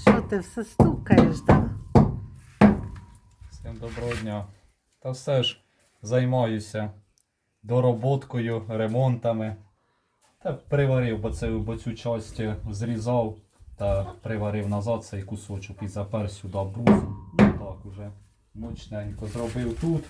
Що ти все стукаєш, да? Всім доброго дня. Та все ж займаюся дороботкою, ремонтами. Та приварив, бо, це, бо цю часть зрізав та приварив назад цей кусочок і запер сюди брус. Ну так уже мощненько зробив тут.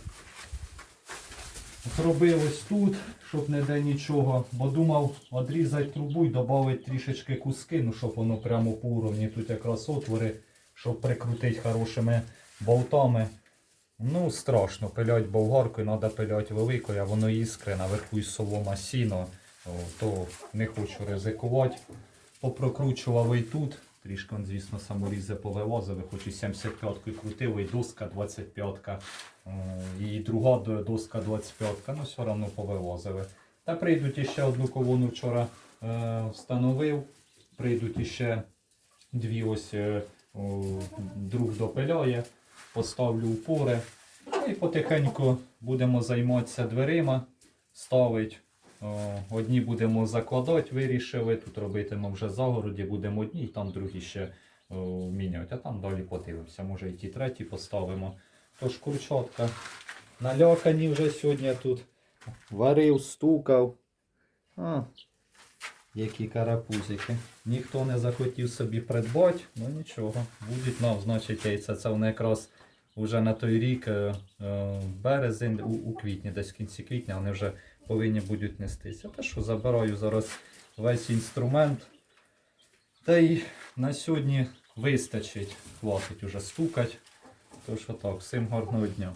Зробив ось тут, щоб не де нічого, бо думав відрізати трубу і додати трішечки куски, ну щоб воно прямо по уровні. Тут якраз отвори, щоб прикрутити хорошими болтами. Ну, страшно, пилять болгаркою, треба пилять великою, а воно іскри, наверху із солома сіно, то не хочу ризикувати. Попрокручував і тут. Трішки, звісно, саморізи повивозили, хоч і 75-ку крутив, і доска 25-ка, е, і друга доска 25-ка, ну все одно повивозили. Та прийдуть іще одну колону вчора е, встановив, прийдуть іще дві ось е, друг допиляє, поставлю упори. Ну і потихеньку будемо займатися дверима, ставить. Одні будемо закладати, вирішили. Тут робитимо вже загороді, будемо одні, і там другі ще о, міняти. А там далі подивимося. Може і ті треті поставимо. Тож курчатка налякані вже сьогодні тут. Варив, стукав. А, які карапузики. Ніхто не захотів собі придбати, ну нічого. Будуть нам, значить, яйця. Це вони якраз вже на той рік, е, е, березень, у, у квітні, десь в кінці квітня, вони вже повинні будуть нестися. Те, що, забираю зараз весь інструмент. Та й на сьогодні вистачить. Хватить уже стукать. Тож отак, всім гарного дня.